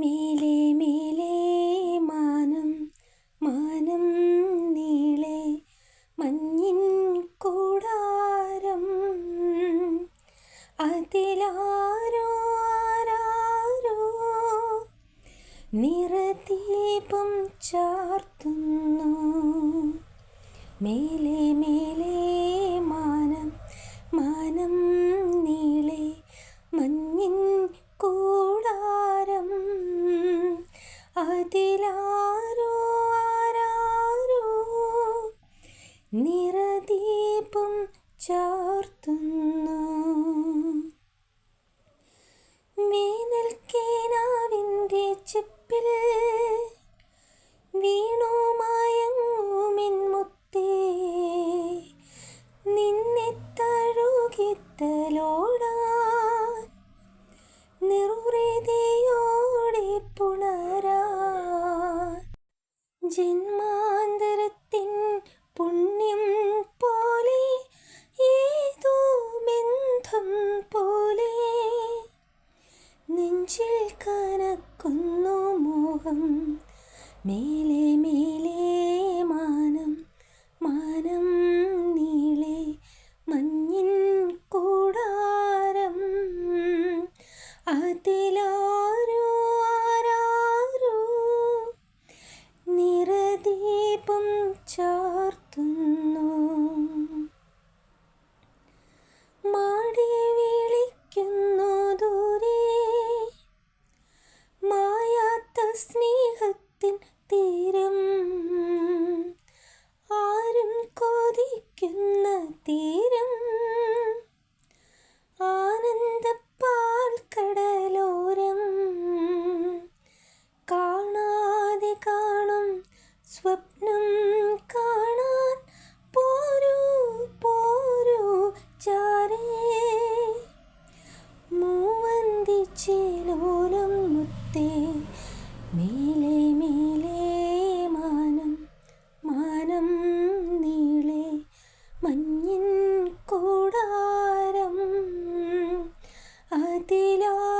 മേലെ മേലെ മാനം മാനം നീളെ മഞ്ഞിൻ കൂടാരം. അതിലാരോ ആരാരോ നിറദീപം ചാർത്തുന്നു. മേലെ മേലെ അതിലാരോ ആരാരോ? നിറദീപം ജന്മാന്തരത്തിൻ പുണ്യം പോലെ ഏതോ ബന്ധം പോലെ. നെഞ്ചിൽ കനക്കുന്നു മോഹം മേലെ മേലെ മാനം മാനം നീളെ മഞ്ഞിൻ കൂടാരം. അതിലാരോ തീരം. ആനന്ദപ്പാൽ കടലോരം കാണാതെ കാണും സ്വപ്നം 阿弟了